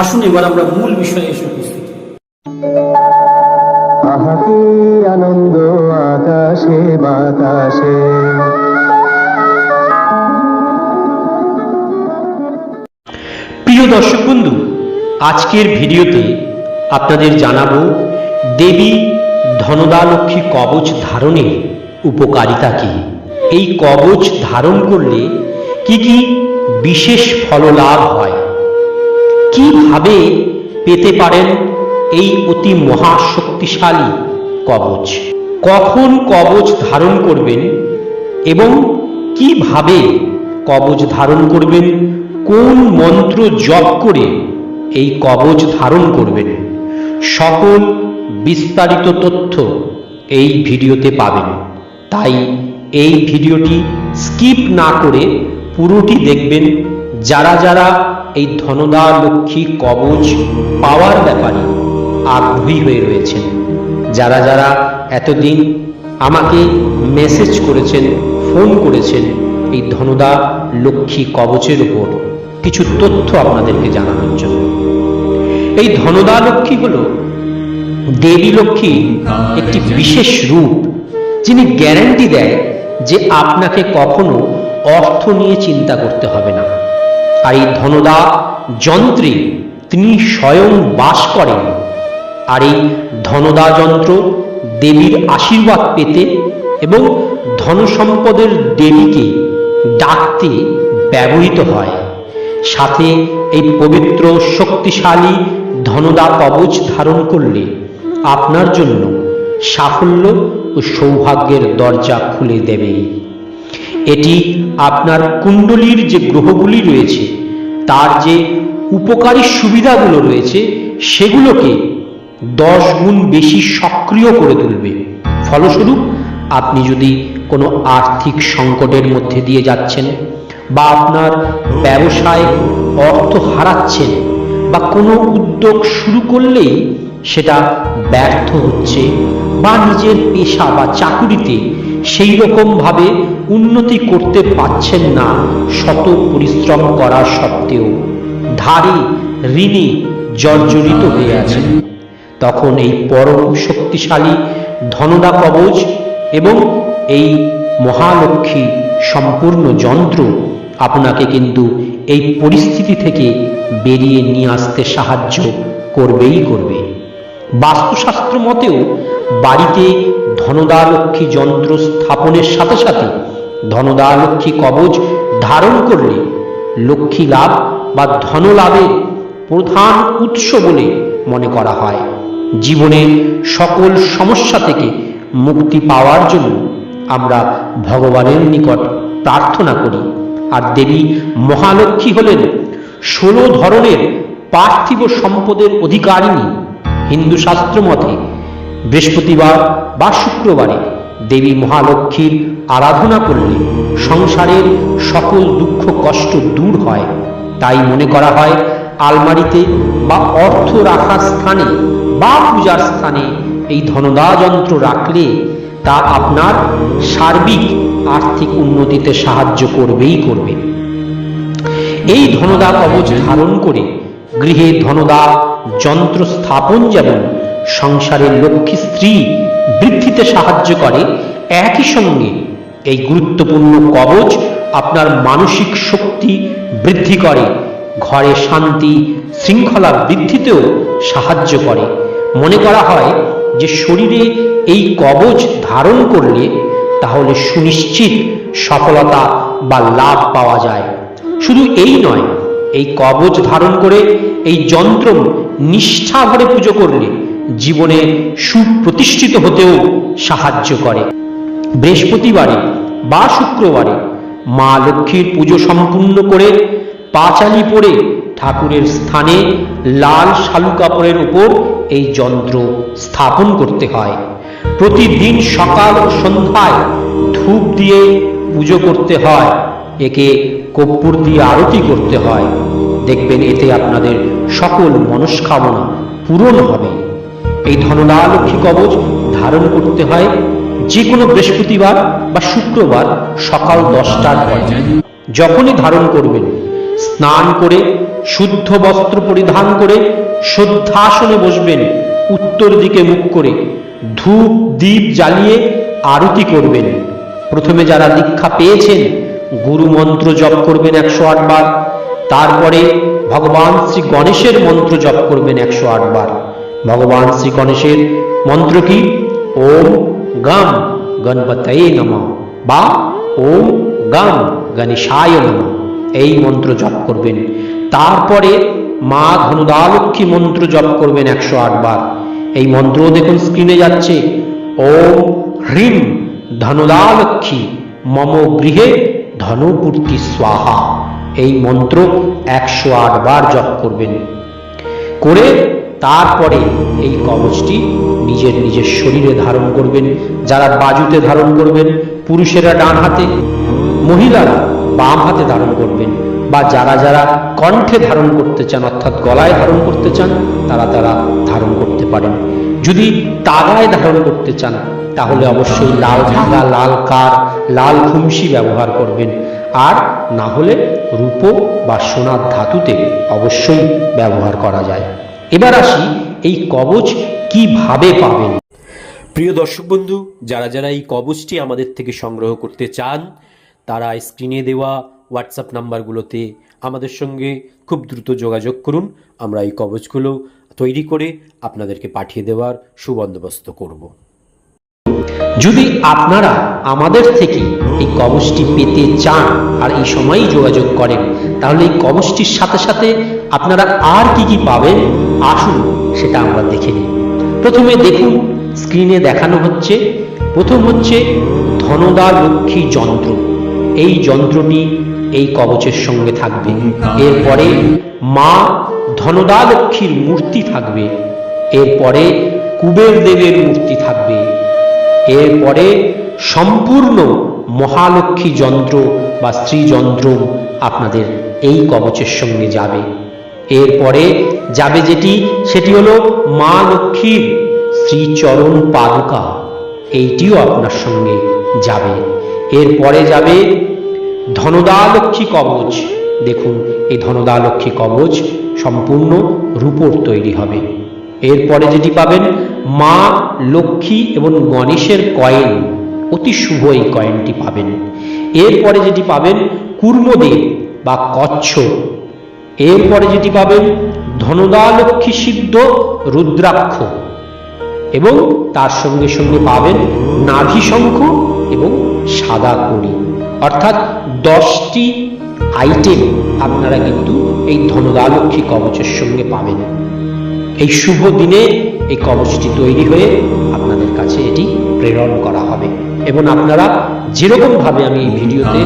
আসুন এবার আমরা মূল বিষয়ে এসে উপস্থিত। আনন্দ আকাশে বাতাসে। প্রিয় দর্শক বন্ধু আজকের ভিডিওতে আপনাদের জানাব দেবী ধনদালক্ষ্মী কবচ ধারণের উপকারিতা কি? এই কবচ ধারণ করলে কি কি বিশেষ ফললাভ হয়? কীভাবে পেতে পারেন এই অতি মহাশক্তিশালী কবচ? কখন কবচ ধারণ করবেন এবং কীভাবে কবচ ধারণ করবেন? কোন মন্ত্র জপ করে এই কবচ ধারণ করবেন? সকল বিস্তারিত তথ্য এই ভিডিওতে পাবেন। তাই এই ভিডিওটি স্কিপ না করে পুরোটি দেখবেন। যারা যারা এই ধনদা লক্ষ্মী কবচ পাওয়ার ব্যাপারে আগ্রহী হয়ে রয়েছেন। যারা যারা এতদিন আমাকে মেসেজ করেছেন ফোন করেছেন, এই ধনদা লক্ষ্মী কবচের উপর কিছু তথ্য আপনাদেরকে জানানোর জন্য। এই ধনদা লক্ষ্মী হল দেবী লক্ষ্মী একটি বিশেষ রূপ, যিনি গ্যারান্টি দেয় যে আপনাকে কখনো অর্থ নিয়ে চিন্তা করতে হবে না। আর এই ধনদা যন্ত্রে তিনি স্বয়ং বাস করেন। আর এই ধনদা যন্ত্র দেবীর আশীর্বাদ পেতে এবং ধনসম্পদের দেবীকে ডাকতে ব্যবহৃত হয়। সাথে এই পবিত্র, শক্তিশালী ধনদা কবচ ধারণ করলে আপনার জন্য সাফল্য ও সৌভাগ্যের দরজা খুলে দেবে। এটি আপনার কুণ্ডলীর যে গ্রহগুলি রয়েছে, তার যে উপকারী সুবিধাগুলো রয়েছে, সেগুলোকে দশ গুণ বেশি সক্রিয় করে তুলবে। ফলস্বরূপ, আপনি যদি কোনো আর্থিক সংকটের মধ্যে দিয়ে যাচ্ছেন বা আপনার ব্যবসায় অর্থ হারাচ্ছেন বা কোনো উদ্যোগ শুরু করলেই সেটা ব্যর্থ হচ্ছে বা নিজের পেশা বা চাকুরিতে সেই রকমভাবে উন্নতি করতে পারছেন না শত পরিশ্রম করা সত্ত্বেও। ধারে ঋণে জর্জরিত হয়ে আছেন। তখন এই পরম শক্তিশালী ধনদা কবচ এবং এই মহালক্ষ্মী সম্পূর্ণ যন্ত্র আপনাকে কিন্তু এই পরিস্থিতি থেকে বেরিয়ে নিয়ে আসতে সাহায্য করবেই করবে। বাস্তুশাস্ত্র মতেও বাড়িতে ধনদা লক্ষ্মী যন্ত্র স্থাপনের সাথে সাথে ধনদা লক্ষ্মী কবচ ধারণ করলে লক্ষ্মী লাভ বা ধনলাভের প্রধান উৎস বলে মনে করা হয়। জীবনের সকল সমস্যা থেকে মুক্তি পাওয়ার জন্য আমরা ভগবানের নিকট প্রার্থনা করি। আর দেবী মহালক্ষ্মী হলেন ষোলো ধরনের পার্থিব সম্পদের অধিকারিণী। হিন্দু শাস্ত্র মতে বৃহস্পতিবার বা শুক্রবারে দেবী মহালক্ষ্মীর আরাধনা করলে সংসারের সকল দুঃখ কষ্ট দূর হয়। তাই মনে করা হয়, আলমারিতে বা অর্থ রাখার স্থানে বা পূজার স্থানে এই ধনদা যন্ত্র রাখলে তা আপনার সার্বিক আর্থিক উন্নতিতে সাহায্য করবেই করবে। এই ধনদা কবচ ধারণ করে গৃহে ধনদা যন্ত্র স্থাপন যেমন সংসারের লক্ষ্মী স্ত্রী বৃদ্ধিতে সাহায্য করে, একই সঙ্গে এই গুরুত্বপূর্ণ কবচ আপনার মানসিক শক্তি বৃদ্ধি করে, ঘরে শান্তি শৃঙ্খলা বৃদ্ধিতেও সাহায্য করে। মনে করা হয় যে শরীরে এই কবচ ধারণ করলে তাহলে সুনিশ্চিত সফলতা বা লাভ পাওয়া যায়। শুধু এই নয়, এই কবচ ধারণ করে এই যন্ত্র নিষ্ঠা ভরে পুজো করলে জীবনে সুপ্রতিষ্ঠিত হতেও সাহায্য করে। বৃহস্পতিবারে বা শুক্রবারে মা লক্ষ্মীর পুজো সম্পূর্ণ করে পাঁচালি পড়ে ঠাকুরের স্থানে লাল শালু কাপড়ের উপর এই যন্ত্র স্থাপন করতে হয়। প্রতিদিন সকাল ও সন্ধ্যায় ধূপ দিয়ে পুজো করতে হয়। একে কর্পূর দিয়ে আরতি করতে হয়। দেখবেন এতে আপনাদের সকল মনস্কামনা পূরণ হবে। এই ধনদা লক্ষ্মী কবচ ধারণ করতে হয় যে কোনো বৃহস্পতিবার বা শুক্রবার সকাল দশটার পরে। যখনই ধারণ করবেন, স্নান করে, শুদ্ধ বস্ত্র পরিধান করে, শুদ্ধাসনে বসবেন, উত্তর দিকে মুখ করে, ধূপ দ্বীপ জ্বালিয়ে আরতি করবেন। প্রথমে যারা দীক্ষা পেয়েছেন, গুরু মন্ত্র জপ করবেন একশো আটবার। তারপরে ভগবান শ্রী গণেশের মন্ত্র জপ করবেন একশো আট বার ভগবান শ্রী গণেশের মন্ত্র কি? ওম গম গণপতয়ে নম বা ওম গম গণেশায় নম। এই মন্ত্র জপ করবেন। তারপরে মা ধনুদালক্ষ্মী মন্ত্র জপ করবেন একশো বার। এই মন্ত্র দেখুন স্ক্রিনে যাচ্ছে। ওম হ্রিম ধনুদালক্ষ্মী মম গৃহে ধনুপূর্তি স্বাহা। এই মন্ত্র একশো আট বার জপ করবেন। করে তারপরে এই কবচটি নিজের নিজের শরীরে ধারণ করবেন, যারা বাজুতে ধারণ করবেন, পুরুষেরা ডান হাতে, মহিলারা বাম হাতে ধারণ করবেন, বা যারা যারা কণ্ঠে ধারণ করতে চান, অর্থাৎ গলায় ধারণ করতে চান, তারা তারা ধারণ করতে পারেন। যদি তাগায় ধারণ করতে চান, তাহলে অবশ্যই লাল ধাগা, লাল কার, লাল খুমসি ব্যবহার করবেন। আর না হলে রূপো বা সোনার ধাতুতে অবশ্যই ব্যবহার করা যায়। এবার আসি এই কবচ কীভাবে পাবেন? প্রিয় দর্শক বন্ধু, যারা যারা এই কবচটি আমাদের থেকে সংগ্রহ করতে চান, তারা স্ক্রিনে দেওয়া হোয়াটসঅ্যাপ নাম্বারগুলোতে আমাদের সঙ্গে খুব দ্রুত যোগাযোগ করুন। আমরা এই কবচগুলো তৈরি করে আপনাদেরকে পাঠিয়ে দেওয়ার সুবন্দোবস্ত করব। যদি আপনারা আমাদের থেকে এই কবচটি পেতে চান আর এই সময়ই যোগাযোগ করেন, তাহলে এই কবচটির সাথে সাথে আপনারা আর কি কি পাবেন, আসুন সেটা আমরা দেখে নিই। প্রথমে দেখুন স্ক্রিনে দেখানো হচ্ছে, প্রথম হচ্ছে ধনদা লক্ষ্মী যন্ত্র। এই যন্ত্রটি এই কবচের সঙ্গে থাকবে। এরপরে মা ধনদা লক্ষ্মীর মূর্তি থাকবে। এরপরে কুবের দেবের মূর্তি থাকবে। এরপরে সম্পূর্ণ মহালক্ষ্মী যন্ত্র বা স্ত্রীযন্ত্র আপনাদের এই কবচের সঙ্গে যাবে। এরপরে যাবে যেটি, সেটি হলো মা লক্ষ্মীর শ্রীচরণ পাদুকা। এইটিও আপনার সঙ্গে যাবে। এরপরে যাবে ধনদা লক্ষ্মী কবচ। দেখুন, এই ধনদা লক্ষ্মী কবচ সম্পূর্ণ রূপোর তৈরি হবে। এরপরে যেটি পাবেন মা, লক্ষ্মী এবং গণেশের কয়েন। অতি শুভ এই কয়েনটি পাবেন। এরপরে যেটি পাবেন কুর্মদেব বা কচ্ছ। এরপরে যেটি পাবেন ধনদা লক্ষ্মী সিদ্ধ রুদ্রাক্ষ। এবং তার সঙ্গে সঙ্গে পাবেন নাভি শঙ্খ এবং সাদা কড়ি। অর্থাৎ দশটি আইটেম আপনারা কিন্তু এই ধনদালক্ষ্মী কবচের সঙ্গে পাবেন। এই শুভ দিনে এই কবচটি তৈরি হয়ে আপনাদের কাছে এটি প্রেরণ করা হবে। এবং আপনারা যেরকম ভাবে আমি এই ভিডিওতে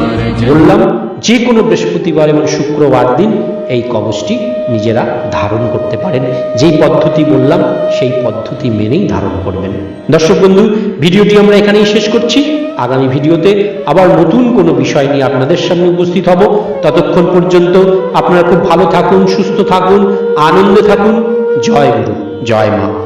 বললাম যে কোনো বৃহস্পতিবার এবং শুক্রবার দিন এই কবচটি নিজেরা ধারণ করতে পারেন। যেই পদ্ধতি বললাম, সেই পদ্ধতি মেনেই ধারণ করবেন। দর্শক বন্ধু, ভিডিওটি আমরা এখানেই শেষ করছি। আগামী ভিডিওতে আবার নতুন কোনো বিষয় নিয়ে আপনাদের সামনে উপস্থিত হব। ততক্ষণ পর্যন্ত আপনারা খুব ভালো থাকুন, সুস্থ থাকুন, আনন্দে থাকুন। জয় গুরু, জয় মা।